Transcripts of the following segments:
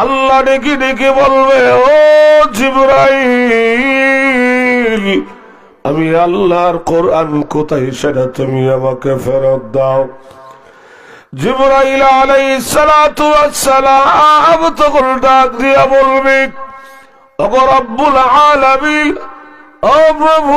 আল্লাহ ডেকে ডেকে বলবে, ও জিবরাইল, আমি আল্লাহর কোরআন কোথায় সেটা তুমি আমাকে ফেরত দাও। জিবরাইল আলাইহিস সালাতু ওয়াস সালাম তখন ডাক দিয়া বলবে, ওগো রব্বুল আলামিন, ও প্রভু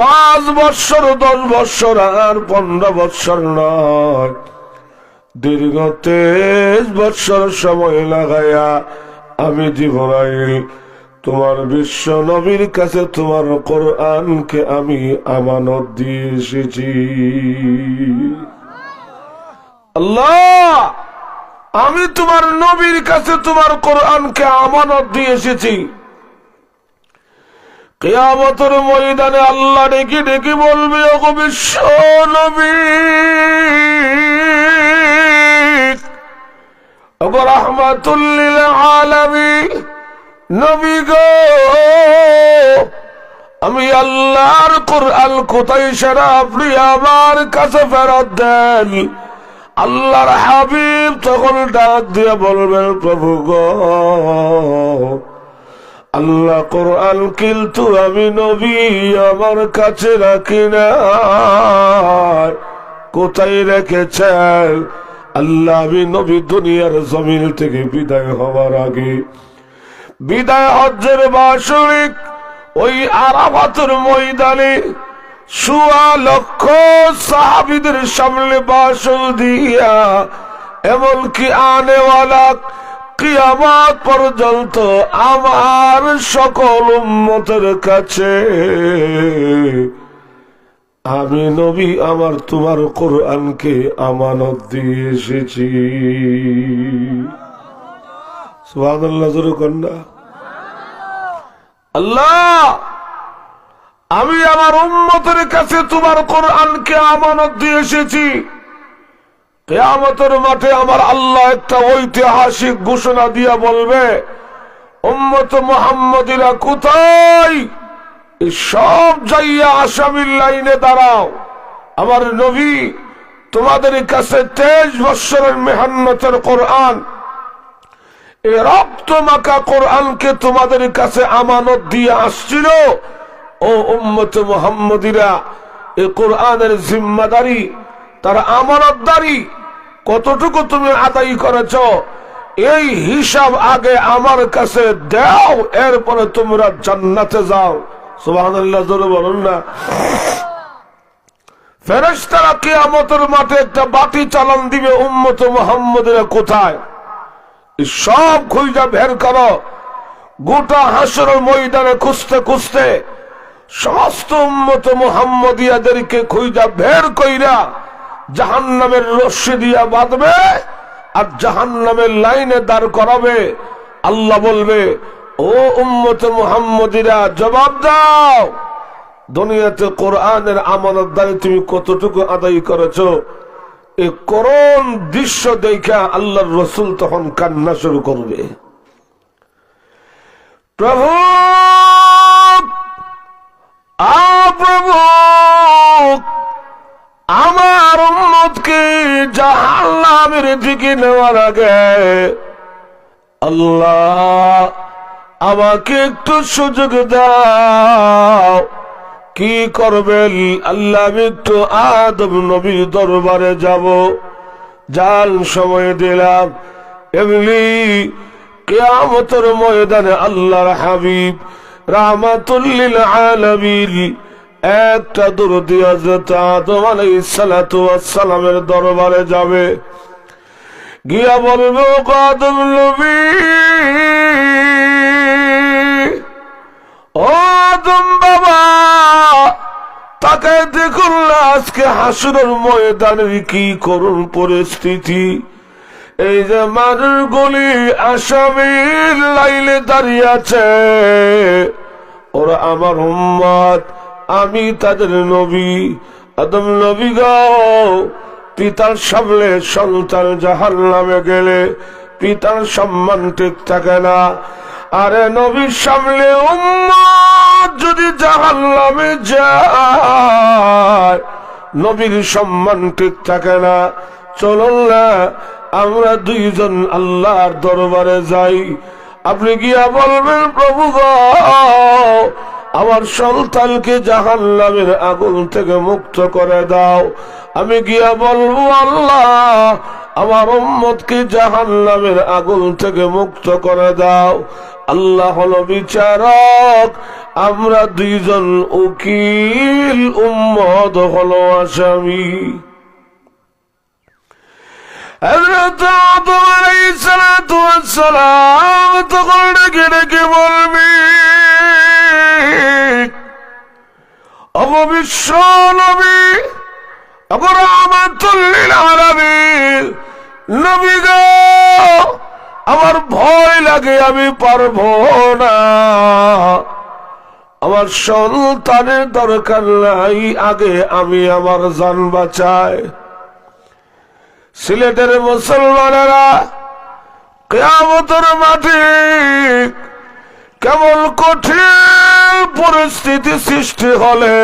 পাঁচ বছর দশ বছর আর পনেরো বছর নয়। দীর্ঘ তেইশ বছর সময় লাগাইয়া আমি জীবনাইল। তোমার বিশ্ব নবীর কাছে তোমার কোরআনকে আমি আমানত দিয়ে এসেছি। আল্লাহ, আমি তোমার নবীর কাছে তোমার কোরআনকে আমানত দিয়ে এসেছি। কেয়ামতের ময়দানে আল্লাহ ডেকে ডেকে বলবে, ওগো রহমাতুল্লিল আলামী গো, আমি আল্লাহর কোরআন কোথায় সেরা? আপনি আমার কাছে ফেরত দেন। আল্লাহর হাবিব তখন ডাক দিয়ে বলবেন, প্রভু গো আল্লাহ কোরআন কিন্তু আমি নবী, আমার কাছে রাখি না কোথায় রেখেছেন? আল্লাহ আমি নবী দুনিয়ার জমিন থেকে বিদায় হওয়ার আগে। বিদায় হজ্জের বাসরিক ওই আরাফাতের ময়দানে সুয়া লক্ষ সাহাবিদের সামনে বাসল দিয়া, এমনকি আনেওয়ালা কিয়ামাত পর্যন্ত আমার সকল উম্মতের কাছে। আমি নবী, আমার তোমার কোরআনকে আমানত দিয়ে এসেছি। আল্লাহ, আমি আমার উম্মতের কাছে তোমার কোরআনকে আমানত দিয়ে এসেছি। কেয়ামতের মাঠে আমার আল্লাহ একটা ঐতিহাসিক ঘোষণা দিয়া বলবে, উম্মত মোহাম্মদিরা কোথায়? সব যাইয়া আসামির লাইনে দাঁড়াও। আমার নবী তোমাদের কাছে তেইশ বৎসরের মেহান্নতের কোরআন। এ রক্ত মাখা কোরআনকে তোমাদের কাছে আমানত দিয়ে আসছিল। ও উম্মত মোহাম্মদিরা, এ কোরআনের জিম্মাদারি, তারা আমানতদারি কতটুকু তুমি আদায় করেছ? এই হিসাব আগে আমার কাছে দাও, এরপরে তোমরা জান্নাতে যাও। একটা বাতি চালান দিবে মোহাম্মদের কোথায়? সব করো। গোটা ময়দানে খুঁজতে খুঁজতে সমস্ত উম্মত মোহাম্মদিয়াদেরকে খুঁজা বের কইরা জাহান নামের রশ্মি দিয়া বাঁধবে আর জাহান নামের লাইনে দাঁড় করাবে। আল্লাহ বলবে, ও উম্মত মোহাম্মদিরা, জবাব দাও। দুনিয়াতে কোরআনের আমানতদারি তুমি কতটুকু আদায় করেছ? এই করুণ দৃশ্য দেখা আল্লাহর রসুল তখন কান্না শুরু করবে। প্রভু, আ প্রভু আমার উম্মতকে জাহান্নামের দিকে নেওয়ার আগে আল্লাহ আমাকে একটু সুযোগ দাও। কি করবেন? আল্লাহ, আমি আদম নবীর দরবারে যাব। যার সময় দিলাম। এমনি কেয়ামতের ময়দানে আল্লাহর হাবিব রাহমাতুল্লিল আলামিন একটা দুরদি হযরত আদম আলাইহিস সালাতু ওয়াস সালামের দরবারে যাবে। গিয়া বলবে, ও নবী, ও আদম বাবা তাকে দেখুন আজকে হাসুরের ময়দানের কি করুন পরিস্থিতি। এই যে মানুষগুলি আসামির লাইলে দাঁড়িয়ে আছে, ওরা আমার উম্মত। আমি তাদের নবী, আদম নবী গাও পিতার সামনে সন্তান জাহান নামে গেলে পিতার সম্মান ঠিক থাকে না। আরে নবীর সামনে যদি জাহান নামে যায়, নবীর সম্মান ঠিক থাকে না। চলুন না, আমরা দুইজন আল্লাহর দরবারে যাই। আপনি গিয়া বলবেন, প্রভু গো আমার সন্তানকে জাহান নামের আগুন থেকে মুক্ত করে দাও। আমি গিয়া বলব, আল্লাহ, আমার উম্মতকে জাহান নামের আগুন থেকে মুক্ত করে দাও। আল্লাহ হলো বিচারক। আমরা দুইজন উকিল, উম্মত হলো আসামি। হযরত আদম সালাম তখন ডেকে ডেকে বলবি অববিশ্ব নবী গো, আমার ভয় লাগে, আমি পারব না। আমার সন্তানের দরকার নাই, আগে আমি আমার জান বাঁচাই। সিলেটের মুসলমানেরা কেয়ামতের মাঠে কেমন কঠিন পরিস্থিতি সৃষ্টি হলে,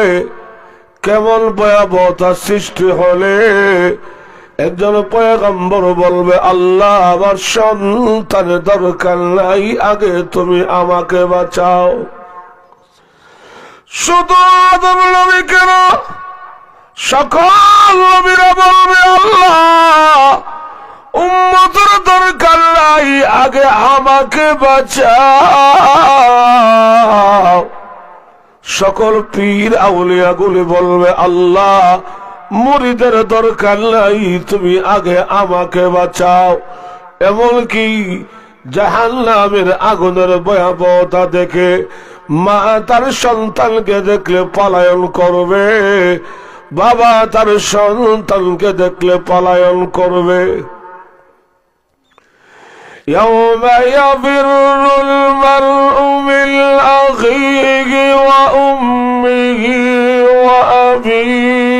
কেমন ভয়াবহতা সৃষ্টি হলে, একজন পয়গম্বর বলবে, আল্লাহ, আমার সন্তানের দরকার নাই, আগে তুমি আমাকে বাঁচাও। শুধু আদম নবী কেন? সকল নবীরা বলবে, আল্লাহ, উম্মতের দরকার নাই, আগে আমাকে বাঁচাও। সকল পীর আউলিয়া গুলি বলবে, আল্লাহ মুরিদের দরকার নাই, তুমি আগে আমাকে বাঁচাও। এমনকি জাহান নামের আগুনের ভয়াবহতা দেখে মা তার সন্তানকে দেখলে পলায়ন করবে, বাবা তার সন্তানকে দেখলে পলায়ন করবে। يوم يفر المرء من أخيه وأمه وأبيه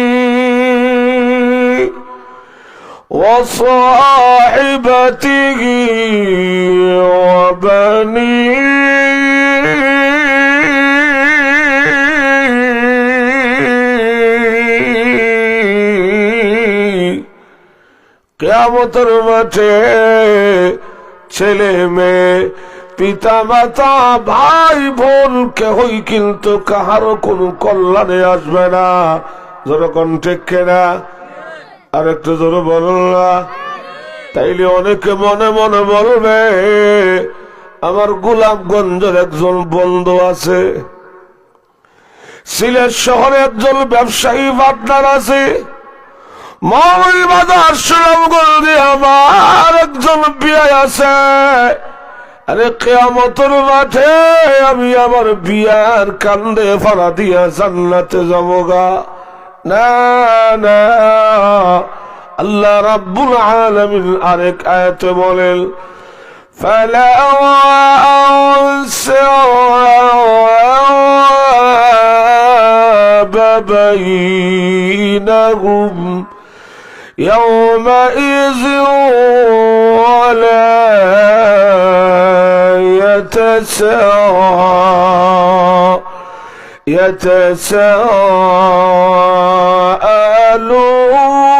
وصاحبته وبنيه. قیامت مٹھے ছেলে মেয়ে পিতা মাতা ভাই, বোন, কেহই কিন্তু কাহারও কোনো কল্যাণে আসবে না। যখন ঠিক কেনা? আর একটু জোরে বলুন না। তাইলে অনেকে মনে মনে বলবে, আমার গোলাপগঞ্জের একজন বন্ধু আছে। সিলেট শহরে একজন ব্যবসায়ী পার্টনার আছে। মৌল আছে আরে কেয়ামতর মাঠে আমি আমার বিয়ার কান্দে ফাড়া দিয়া জান্নাতে যাবগা না না আল্লাহ রাব্বুল আলামিন আরেক আয়াতে বলেন فلا أنساب بينهم يومئذ ولا يتساءل يتساءلون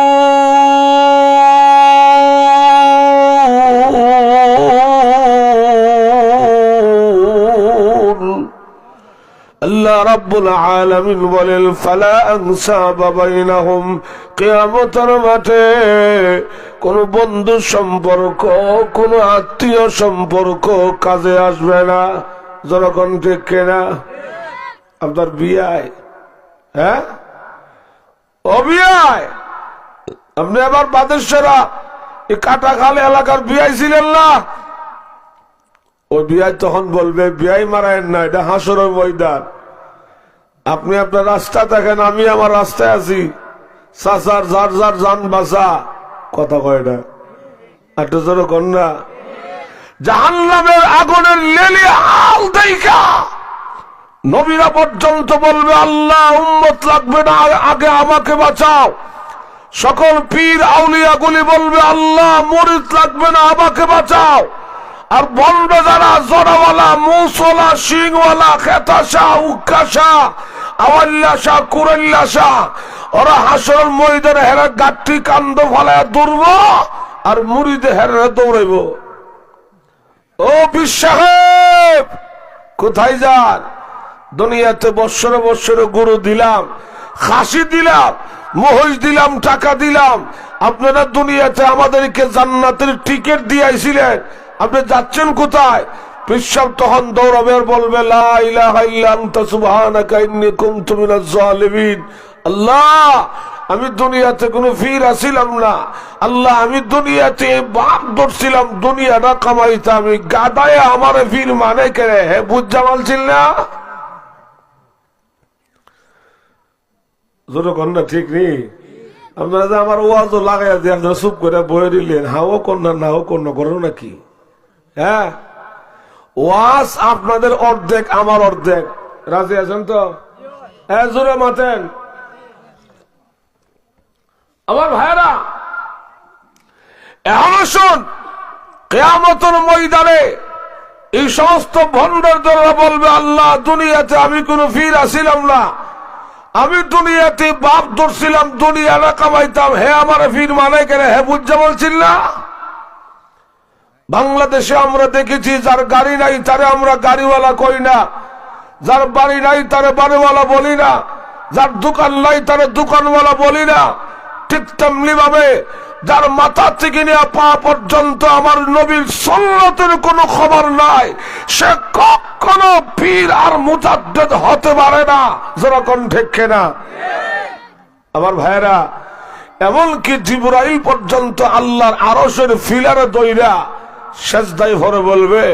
কিয়ামতের মাঠে কোন বন্ধু সম্পর্ক, কোন আত্মীয় সম্পর্ক কাজে আসবে না। জনগণ ঠিক কেনা আপনার বিয়ায় হ্যাঁ? ও বিয়ায় আপনি আবার বাদেশ্বরা এই কাটাখালী এলাকার বিয়াই ছিলেন না? ওই বিয়াই তখন বলবে বিয়াই মারায়েন না, এটা হাসরের ময়দান। আপনি আপনার রাস্তা দেখেন, আমি আমার রাস্তায় আছি। চাচার যার যার যান বাসা কথা কয় না। একটু জোরে কন্যা জাহান্নামের আগুনের লেলি হাল দেখা। নবীরা পর্যন্ত বলবে, আল্লাহ, উম্মত লাগবে না, আগে আমাকে বাঁচাও। সকল পীর আউলিয়াগুলি বলবে, আল্লাহ, মরিদ লাগবে না, আমাকে বাঁচাও। আর বলবে যারা জরাওয়ালা মুসওয়ালা, শিংওয়ালা খেতাশা উকাশা ওরা হেরা আর কোথায় যান? দুনিয়াতে বৎসরে বৎসরে গরু দিলাম, খাসি দিলাম, মহিষ দিলাম, টাকা দিলাম। আপনারা দুনিয়াতে আমাদেরকে জান্নাতের টিকিট দিয়েছিলেন আপনি যাচ্ছেন কোথায়? পিসাব তখন দৌড়াবে আর বলবে আল্লাহ, আমি দুনিয়াতে কোনো ফির আসিলাম না। আল্লাহ, আমি দুনিয়াতে বাপ ধরছিলাম দুনিয়াটা কামাইতে আমি গাদায় আমার ফির মানে কেড়ে হে বুঝজামাল ছিল না, ঠিক নেই? আপনারা যে আমার ওয়াজও লাগাইয়া দিয়ে আপনারা চুপ করে বয়ে দিলেন হাও কন্যা, নাও কন্যা করো নাকি? হ্যাঁ? ওয়াজ আপনাদের অর্ধেক, আমার অর্ধেক। রাজি আছেন তো? জোরে মাতেন। আমার ভাইরা এখন শুন, কেয়ামতর ময়দানে এই সমস্ত ভণ্ডর দ্বারা বলবে, আল্লাহ, দুনিয়াতে আমি কোনো ফির আসিলাম না। আমি দুনিয়াতে বাপ ধরছিলাম দুনিয়া না কামাইতাম। হে আমার ফির মানে কেন? হে বুঝতে বলছিল না বাংলাদেশে আমরা দেখেছি, যার গাড়ি নাই তারে আমরা গাড়িওয়ালা কই না। যার বাড়ি নাই তারে বাড়িওয়ালা বলি না। যার দোকান নাই তারে দোকানওয়ালা বলি না। ঠিক তেমনি ভাবে যার মাথা থেকে নিয়ে পা পর্যন্ত আমার নবীর সন্ন্যতের কোনো খবর নাই, সে কখনো পীর আর মুজাদ্দেদ হতে পারে না। যেরকম ঠেকে না আমার ভাইয়েরা, এমনকি জিবরাইল পর্যন্ত আল্লাহর আরসের ফিলারে দইরা শেষদাই ভরে বলবে